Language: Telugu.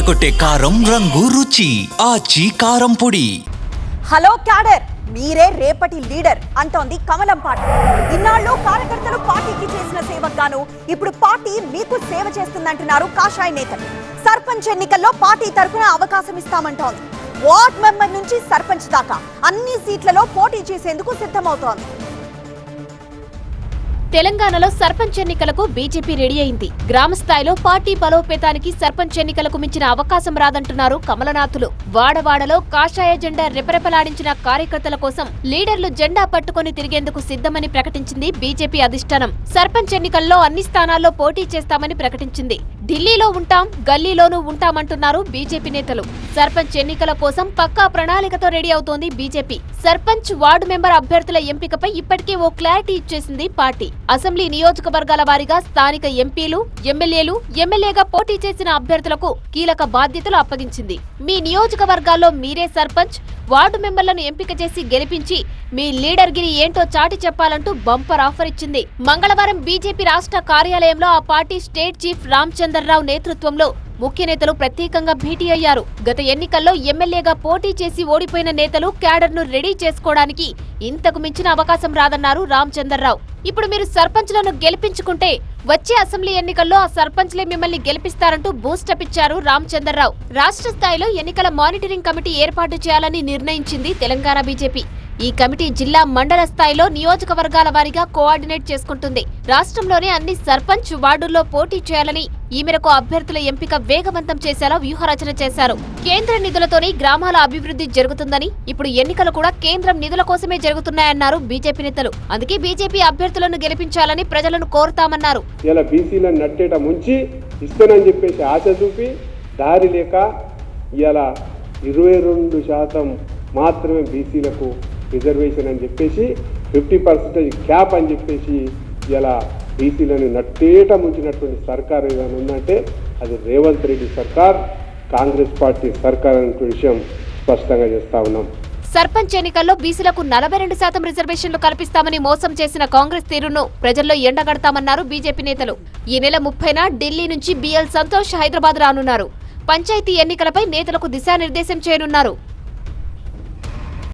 అదరగొట్టే కారం రంగు రుచి ఆచి కారం పొడి. హలో క్యాడర్ మీరే రేపటి లీడర్ అంటోంది కమలం పాట. ఇన్నాళ్ళు కార్యకర్తలు పార్టీకి చేసిన సేవకు ఇప్పుడు పార్టీ మీకు సేవ చేస్తుందంటున్నారు కాషాయ నేతలు. సర్పంచ్ ఎన్నికల్లో పార్టీ తరఫున అవకాశం ఇస్తామంటోంది. వార్డ్ మెంబర్ నుంచి సర్పంచ్ దాకా అన్ని సీట్లలో పోటీ చేసేందుకు సిద్ధమవుతోంది. తెలంగాణలో సర్పంచ్ ఎన్నికలకు బీజేపీ రెడీ అయింది. గ్రామ స్థాయిలో పార్టీ బలోపేతానికి సర్పంచ్ ఎన్నికలకు మించిన అవకాశం రాదంటున్నారు కమలనాథులు. వాడవాడలో కాషాయ జెండా రెపరెపలాడించిన కార్యకర్తల కోసం లీడర్లు జెండా పట్టుకొని తిరిగేందుకు సిద్ధమని ప్రకటించింది బీజేపీ అధిష్టానం. సర్పంచ్ ఎన్నికల్లో అన్ని స్థానాల్లో పోటీ చేస్తామని ప్రకటించింది. ఢిల్లీలో ఉంటాం గల్లీలోనూ ఉంటామంటున్నారు బీజేపీ నేతలు. సర్పంచ్ ఎన్నికల కోసం పక్కా ప్రణాళికతో రెడీ అవుతోంది బీజేపీ. సర్పంచ్ వార్డు మెంబర్ అభ్యర్థుల ఎంపికపై ఇప్పటికే ఓ క్లారిటీ ఇచ్చేసింది పార్టీ. అసెంబ్లీ నియోజకవర్గాల వారీగా స్థానిక ఎంపీలు ఎమ్మెల్యేలు ఎమ్మెల్యేగా పోటీ చేసిన అభ్యర్థులకు కీలక బాధ్యతలు అప్పగించింది. మీ నియోజకవర్గాల్లో మీరే సర్పంచ్ వార్డు మెంబర్లను ఎంపిక చేసి గెలిపించి మీ లీడర్ గిరి ఏంటో చాటి చెప్పాలంటూ బంపర్ ఆఫర్ ఇచ్చింది. మంగళవారం బీజేపీ రాష్ట్ర కార్యాలయంలో ఆ పార్టీ స్టేట్ చీఫ్ రావు నేతృత్వంలో ముఖ్య నేతలు ప్రత్యేకంగా భేటీ అయ్యారు. గత ఎన్నికల్లో ఎమ్మెల్యేగా పోటీ చేసి ఓడిపోయిన నేతలు క్యాడర్ను రెడీ చేసుకోవడానికి ఇంతకు మించిన అవకాశం రాదన్నారు రామచందర్రావు. ఇప్పుడు మీరు సర్పంచ్లను గెలిపించుకుంటే వచ్చే అసెంబ్లీ ఎన్నికల్లో ఆ సర్పంచ్లే మిమ్మల్ని గెలిపిస్తారంటూ బూస్టప్ ఇచ్చారు రామచందర్రావు. రాష్ట్ర స్థాయిలో ఎన్నికల మానిటరింగ్ కమిటీ ఏర్పాటు చేయాలని నిర్ణయించింది తెలంగాణ బీజేపీ. ఈ కమిటీ జిల్లా మండల స్థాయిలో నియోజకవర్గాల వారీగా కోఆర్డినేట్ చేసుకుంటుంది. రాష్ట్రంలోనే అన్ని సర్పంచ్ వార్డుల్లో పోటీ చేయాలని ఈ మేరకు అభ్యర్థుల ఎంపిక వేగవంతం చేసేలా వ్యూహరచన చేశారు. కేంద్ర నిధులతోనే గ్రామాల అభివృద్ధి జరుగుతుందని ఇప్పుడు ఎన్నికలు కూడా కేంద్రం నిధుల కోసమే జరుగుతున్నాయన్నారు బీజేపీ నేతలు. అందుకే బీజేపీ అభ్యర్థులను గెలిపించాలని ప్రజలను కోరుతామన్నారు. ఇలా బీసీలను నట్టేట ముంచి ఇస్తానని చెప్పేసి ఆశ చూపి దారి లేక ఇలా ఇరవై రెండు శాతం మాత్రమే బీసీలకు రిజర్వేషన్ అని చెప్పేసి ఫిఫ్టీ పర్సెంటేజ్ క్యాప్ అని చెప్పేసి ఇలా బీసీలను నట్టేట ముంచినటువంటి సర్కార్ ఏదైనా ఉందంటే అది రేవంత్ రెడ్డి సర్కార్ కాంగ్రెస్ పార్టీ సర్కార్ అనే విషయం స్పష్టంగా చేస్తా ఉన్నాం. సర్పంచ్ ఎన్నికల్లో బీసీలకు నలభై రెండు శాతం రిజర్వేషన్లు కల్పిస్తామని మోసం చేసిన కాంగ్రెస్ తీరును ప్రజల్లో ఎండగడతామన్నారు బీజేపీ నేతలు. ఈ నెల ముప్పైన ఢిల్లీ నుంచి బిఎల్ సంతోష్ హైదరాబాద్ రానున్నారు. పంచాయతీ ఎన్నికలపై నేతలకు దిశానిర్దేశం చేయనున్నారు.